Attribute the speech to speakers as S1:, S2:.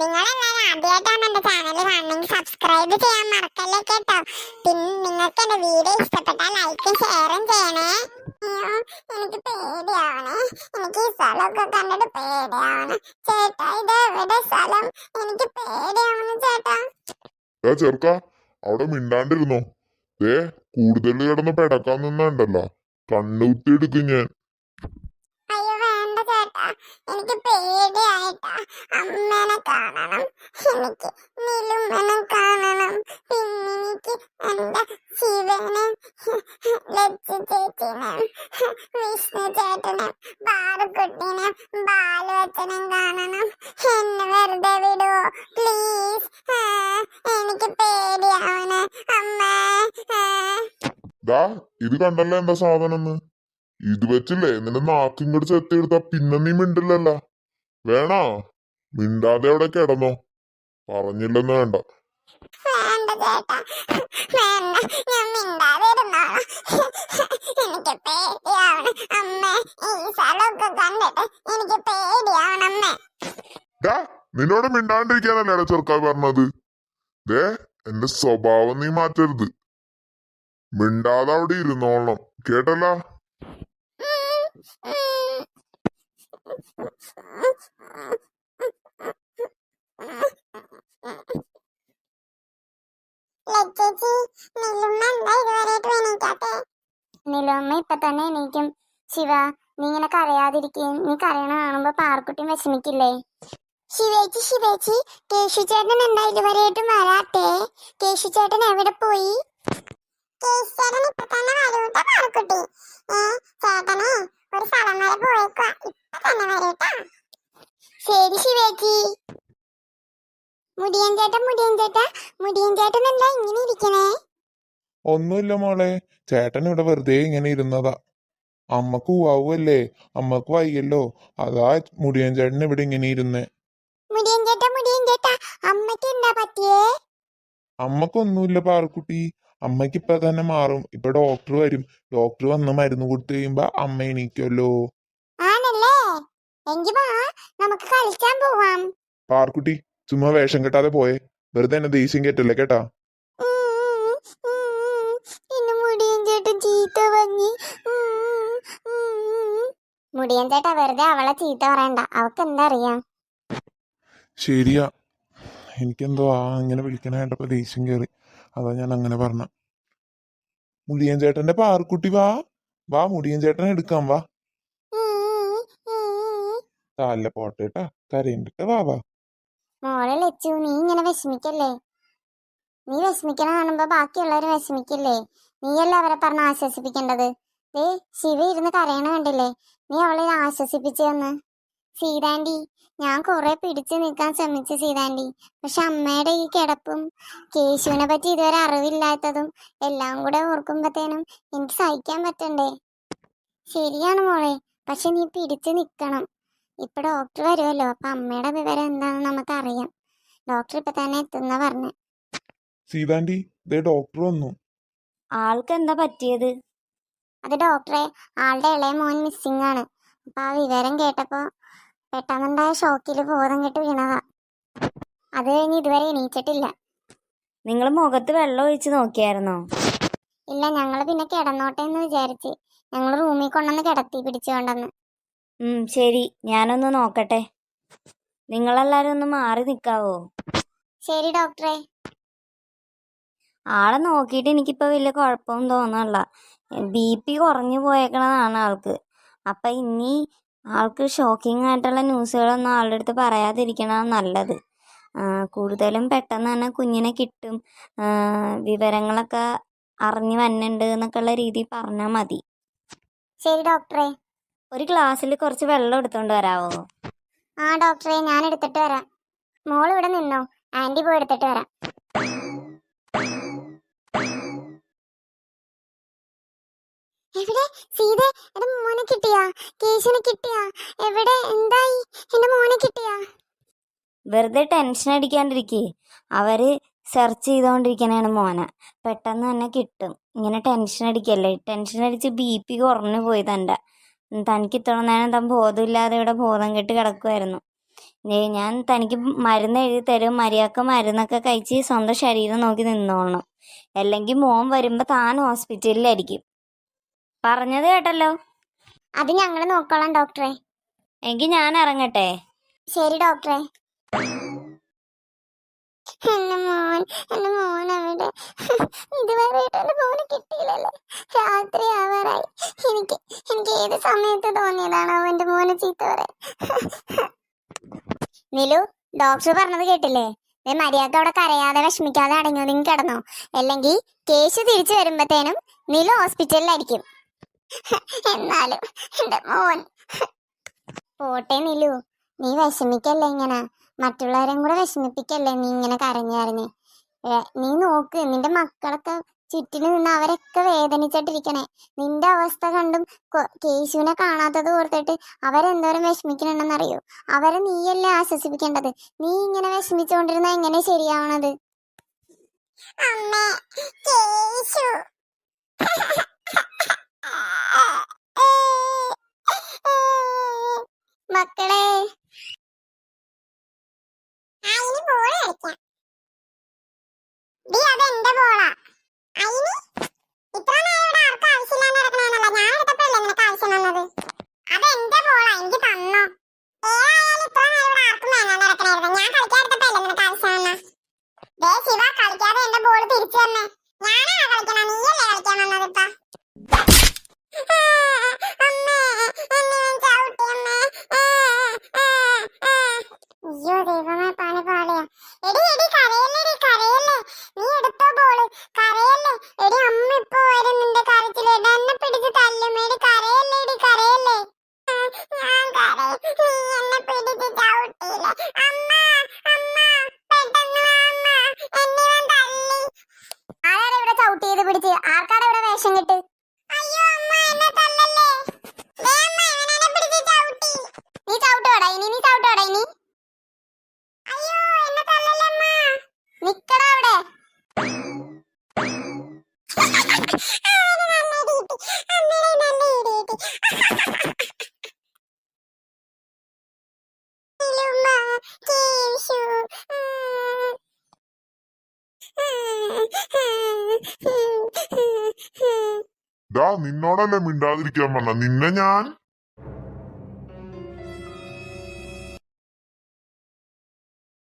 S1: നിങ്ങളെല്ലാരും ആദ്യമായിട്ടാണ് എന്റെ ചാനൽ കാണണമെങ്കിൽ സബ്സ്ക്രൈബ് ചെയ്യാൻ മറക്കല്ലേ കേട്ടോ. പിന്നെ നിങ്ങൾക്ക് എന്റെ വീഡിയോ ഇഷ്ടപ്പെട്ടാൽ ലൈക്കും ഷെയറും ചെയ്യണേ. അയ്യോ എനിക്ക് പേടിയാണ്. എനിക്ക് ഈ സ്ഥലമൊക്കെ കണ്ടിട്ട് പേടിയാണ്. ചേട്ടാ ഇത് എവിടെ സ്ഥലം? എനിക്ക് പേടിയാണ് ചേട്ടാ.
S2: ഏ ചെറുക്ക അവിടെ മിണ്ടാണ്ടിരുന്നോ? ദേ കൂടുതൽ കിടന്ന് പെടക്കാൻ നിന്നുണ്ടല്ലോ. കണ്ണുത്തിയെടുക്കും ഞാൻ.
S1: അയ്യോ എനിക്ക് പേടിയായിട്ടാ അമ്മേനെ കാണണം. എനിക്ക് നിലുമ്മനെ കാണണം. പിന്നെ എനിക്ക് എന്റെ ശിവനെ ലച്ചു ചേച്ചിനെ വിഷ്ണു ചേട്ടനെ പാറുക്കുട്ടിനെ ബാലുവച്ചനും കാണണം. എന്നെ വെറുതെ വിടുവോ പ്ലീസ്. എനിക്ക് പേടിയാവണേ അമ്മേ
S2: ഇത് കണ്ടല്ലോ എന്താ സാധനം ഇത് വെച്ചില്ലേ? നിന്റെ ചെത്തി ചെത്തിയെടുത്താ പിന്നെ നീ മിണ്ടില്ലല്ല. വേണോ? മിണ്ടാതെ അവിടെ കിടന്നോ. പറഞ്ഞില്ലെന്ന് വേണ്ട.
S1: വേണ്ട ചേട്ടാ. വേണ്ട. ഞാൻ മിണ്ടാതെ ഇരുന്നോളാം. എനിക്ക് പേടിയാവണം അമ്മേ. ഈ സ്ഥലമൊക്കെ കണ്ടിട്ട് എനിക്ക് പേടിയാവണം അമ്മേ.
S2: ഡാ നിന്നോട് മിണ്ടാണ്ടിരിക്കാനല്ലേ ചെറുക്കാ പറഞ്ഞത്? ദേ എന്റെ സ്വഭാവം നീ മാറ്റരുത്. മിണ്ടാതെ അവിടെ ഇരുന്നോളണം. കേട്ടല്ലോ?
S1: നിലുമ്മ ഇപ്പൊ തന്നെ എണീക്കും. ശിവ നീ ഇങ്ങനെ കരയാതിരിക്കും. നീ കരയണ കാണുമ്പോ പാർക്കുട്ടിയും വിഷമിക്കില്ലേ? ശിവേച്ചി ശിവേച്ചി കേശു ചേട്ടൻ എന്താ ഇതുവരെയായിട്ടും വരാട്ടെ കേശു ചേട്ടൻ എവിടെ പോയി? കേശുചേട്ടൻ ഇപ്പൊ തന്നെ പാർക്കുട്ടി ഏ ചേട്ടനെ ഒരു സ്ഥലം വരെ പോയേക്കുവാ ഇപ്പൊ തന്നെ വരൂട്ടോ ശരി ശിവേച്ചി മുടിയൻ ചേട്ടൻ മുടിയൻ ചേട്ടാ മുടിയൻ ചേട്ടൻ എന്താ ഇങ്ങനെ ഇരിക്കണേ
S2: ഒന്നുമില്ല മോളെ. ചേട്ടൻ ഇവിടെ വെറുതെ ഇങ്ങനെ ഇരുന്നതാ. അമ്മയ്ക്ക് ഉവാവല്ലേ അമ്മയ്ക്ക് വയ്യല്ലോ. അതാ മുടിയൻ ചേട്ടൻ ഇവിടെ ഇങ്ങനെ ഇരുന്നേ.
S1: മുടിയൻ ചേട്ടാ മുടിയൻ ചേട്ടാ അമ്മയ്ക്ക് എന്താ പറ്റിയേ?
S2: അമ്മക്കൊന്നുമില്ല പാറക്കുട്ടി. അമ്മയ്ക്ക് ഇപ്പൊ തന്നെ മാറും. ഇപ്പൊ ഡോക്ടർ വരും. ഡോക്ടർ വന്ന് മരുന്ന് കൊടുത്തു കഴിയുമ്പോ അമ്മ എണീക്കുമല്ലോ
S1: ആണല്ലേ? എങ്കി വാ നമുക്ക് കളിക്കാൻ പോവാം.
S2: പാർക്കുട്ടി ചുമ്മാ വേഷം കെട്ടാതെ പോയെ. വെറുതെ എന്നെ ദേഷ്യം കേട്ടല്ലേ കേട്ടാ?
S1: മുടിയൻ ചേട്ടാ വെറുതെ അവളെ ചീത്ത പറയണ്ട. അവക്ക് എന്താ അറിയാം?
S2: ശരിയാ. എനിക്കെന്തോ ആ ഇങ്ങനെ വിളിക്കണ കേട്ടപ്പോ ദേഷ്യം കയറി അതാ ഞാൻ അങ്ങനെ പറഞ്ഞ. മുടിയൻ ചേട്ടന്റെ പാർക്കുട്ടി വാ. വാ മുടിയൻ ചേട്ടനെ എടുക്കാം വാ.
S1: ഉം,
S2: പോട്ടെ കേട്ടാ കരയണ്ടിട്ട് വാ വാ.
S1: മോളെ ലച്ചു നീ ഇങ്ങനെ വിഷമിക്കല്ലേ? നീ വിഷമിക്കണ കാണുമ്പോ ബാക്കിയുള്ളവര് വിഷമിക്കില്ലേ? നീയല്ലേ അവരെ പറഞ്ഞ് ആശ്വസിപ്പിക്കേണ്ടത്? ദേ ശിവ ഇരുന്ന് കരയണ കണ്ടില്ലേ? നീ അവളെ ആശ്വസിപ്പിച്ചു തന്ന് സീതാൻഡി ഞാൻ കുറെ പിടിച്ചു നിൽക്കാൻ ശ്രമിച്ചു സീതാൻഡി പക്ഷെ അമ്മയുടെ ഈ കിടപ്പും കേശുവിനെ പറ്റി ഇതുവരെ അറിവില്ലാത്തതും എല്ലാം കൂടെ ഓർക്കുമ്പത്തേനും എനിക്ക് സഹിക്കാൻ പറ്റണ്ടേ? ശരിയാണ് മോളെ പക്ഷെ നീ പിടിച്ചു നിൽക്കണം ഇപ്പൊ ഡോക്ടർ വരുമല്ലോ അപ്പൊ അമ്മയുടെ വിവരം എന്താണെന്ന് നമുക്കറിയാം. ഡോക്ടർ ഇപ്പൊ തന്നെ എത്തുന്ന പറഞ്ഞു.
S2: സീതാണ്ടി ഡോക്ടർ വന്നു.
S3: ആൾക്ക് എന്താ പറ്റിയത്?
S1: അത് ഡോക്ടറെ ആളുടെ ഇളയ മോൻ മിസ്സിംഗ് ആണ്. അപ്പൊ ആ വിവരം കേട്ടപ്പോ പെട്ടെന്നുണ്ടായ ഷോക്കിൽ ബോധം കെട്ട് വീണതാ. അത് കഴിഞ്ഞ് ഇതുവരെ എണീച്ചിട്ടില്ല.
S3: നിങ്ങൾ മുഖത്ത് വെള്ളം ഒഴിച്ച് നോക്കിയായിരുന്നോ?
S1: ഇല്ല ഞങ്ങൾ പിന്നെ കിടന്നോട്ടെ എന്ന് വിചാരിച്ച്. ഞങ്ങൾ റൂമിൽ കൊണ്ടുവന്ന് കിടത്തി പിടിച്ചുകൊണ്ടെന്ന്.
S3: ഉം ശരി. ഞാനൊന്ന് നോക്കട്ടെ. നിങ്ങളെല്ലാരും ഒന്ന് മാറി നിൽക്കാവോ
S1: ശരി ഡോക്ടറെ
S3: ആളെ നോക്കിയിട്ട് എനിക്കിപ്പോൾ വലിയ കുഴപ്പമൊന്നും തോന്നണില്ല ബി പി കുറഞ്ഞു പോയേക്കണതാണ് ആൾക്ക്. അപ്പം ഇനി ആൾക്ക് ഷോക്കിംഗ് ആയിട്ടുള്ള ന്യൂസുകളൊന്നും ആളുടെ അടുത്ത് പറയാതിരിക്കണതാണ് നല്ലത്. കൂടുതലും പെട്ടെന്ന് തന്നെ കുഞ്ഞിനെ കിട്ടും. വിവരങ്ങളൊക്കെ അറിഞ്ഞു വന്നിട്ടുണ്ട് എന്നൊക്കെയുള്ള രീതിയിൽ പറഞ്ഞാൽ മതി.
S1: ശരി ഡോക്ടറെ.
S3: ഒരു ഗ്ലാസ്സിൽ കുറച്ച് വെള്ളം എടുത്തോണ്ട് വരാവോ?
S1: ആ ഡോക്ടറെ ഞാൻ എടുത്തിട്ട് വരാം. മോൾ ഇവിടെ നിന്നോ? ആന്റി പോയി എടുത്തിട്ട് വരാം. എവിടെ? സീത എന്റെ മോനെ കിട്ടിയാ? കേശുനെ കിട്ടിയാ? എവിടെ? എന്തായി? എന്റെ മോനെ കിട്ടിയാ?
S3: വെറുതെ ടെൻഷൻ അടിക്കാണ്ടിരിക്കേ. അവർ സെർച്ച് ചെയ്തുകൊണ്ടിരിക്കണേണ് മോനെ. പെട്ടെന്ന് തന്നെ കിട്ടും. ഇങ്ങനെ ടെൻഷൻ അടിക്കല്ലേ? ടെൻഷൻ അടിച്ച് ബി പി കുറഞ്ഞു പോയി തന്റെ. തനിക്ക് ഇത്ര നേരം താൻ ബോധമില്ലാതെ ഇവിടെ ബോധം കെട്ട് കിടക്കുമായിരുന്നു ഞാൻ തനിക്ക് മരുന്ന് എഴുതി തരും. മര്യാദയ്ക്ക് മരുന്നൊക്കെ കഴിച്ച് സ്വന്തം ശരീരം നോക്കി നിന്നോളണം. അല്ലെങ്കിൽ മോൻ വരുമ്പോൾ താൻ ഹോസ്പിറ്റലിലായിരിക്കും പറഞ്ഞത് കേട്ടല്ലോ.
S1: അത് ഞങ്ങൾ നോക്കോളാം ഡോക്ടറെ.
S3: എങ്കിൽ ഞാൻ ഇറങ്ങട്ടെ.
S1: ശരി ഡോക്ടറെ. എന്റെ മോൻ എന്റെ മോൻ അവിടെ. ഇതുവരെ എന്റെ മോനെ കിട്ടിയില്ലല്ലേ. രാത്രി ആവാറായി. എനിക്ക് എനിക്ക് ഏത് സമയത്ത് തോന്നിയതാണോ എന്റെ മോനെ ചീത്ത പറയാൻ? നിലു ഡോക്ടർ പറഞ്ഞത് കേട്ടില്ലേ? ദേ മര്യാദ അവിടെ കരയാതെ വിഷമിക്കാതെ അടങ്ങി ഒതുങ്ങി കിടന്നോ. അല്ലെങ്കിൽ കേസ് തിരിച്ചു വരുമ്പത്തേനും നിലു ഹോസ്പിറ്റലിലായിരിക്കും എന്നാലും മോൻ. പോട്ടെ നിലു. നീ വിഷമിക്കല്ലേ ഇങ്ങനെ? മറ്റുള്ളവരെയും കൂടെ വിഷമിപ്പിക്കല്ലേ നീ ഇങ്ങനെ കരഞ്ഞു കരഞ്ഞ്? നീ നോക്ക് നിന്റെ മക്കളൊക്കെ ചുറ്റിനു നിന്ന് അവരൊക്കെ വേദനിച്ചിട്ടിരിക്കണേ നിന്റെ അവസ്ഥ കണ്ടും കേശുവിനെ കാണാത്തത് ഓർത്തിട്ട് അവരെന്തോരം വിഷമിക്കണെന്നറിയോ അവരെ നീയല്ലേ ആശ്വസിപ്പിക്കേണ്ടത്? നീ ഇങ്ങനെ വിഷമിച്ചുകൊണ്ടിരുന്ന എങ്ങനെ ശരിയാവണത്? അമ്മേ കേശു. മക്കളെ. അയിന് ബോൾ കളിക്കാം. അതെന്റെ ബോളാ അയിന് ഇത്ര നേരം ഇവിടെ ആർക്കും ആവശ്യമില്ലാന്ന് നടക്കണേന്നല്ല ഞാൻ എടുത്തപ്പോഴല്ലേ നിനക്ക് ആവശ്യം വന്നത്? അതെന്റെ ബോളാ എനിക്ക് തന്നോ? ഇത്ര നേരം ഇവിടെ ആർക്കും ഞാൻ ദേ ശിവ കളിക്കാതെ എന്റെ ബോൾ തിരിച്ചു തന്നെ ഞാനാ കളിക്കണം? നീയല്ലേ കളിക്കാൻ വന്നത് ഇപ്പൊ? അയ്യോ ദൈവമേ പണി പാളിയ. എടി എടി കരയല്ലേ നീ എടുത്തോ ബോൾ കരയല്ലേ എടി അമ്മ ഇപ്പൊ വരും നിന്റെ കരച്ചിൽ എന്നെ പിടിച്ച് തല്ലും എടി കരയല്ലേ എടി കരയല്ലേ ഞാൻ കരയും നീ എന്നെ പിടിച്ച് ചവിട്ടിയില്ലേ അമ്മ അമ്മ പെട്ടെന്ന് വാ അമ്മ എന്നെ ഇവൻ തല്ലി ആരാണ് ഇവിടെ ചവിട്ടിയത് പിടിച്ച് ആർക്കാണ് ഇവിടെ വേഷം കിട്ട് അയ്യോ അമ്മ എന്നെ തല്ലല്ലേ ദേ അമ്മ ഇവനെന്നെ പിടിച്ച് ചവിട്ടി നീ ചവിട്ടോടാ ഇനി നീ ചവിട്ടോടാ ഇനി അയ്യോ എന്നെ തല്ലല്ലമ്മ നിക്കടാ അവിടെ
S2: ദാ നിന്നോടല്ലേ മിണ്ടാതിരിക്കാൻ പറഞ്ഞ നിന്നെ ഞാൻ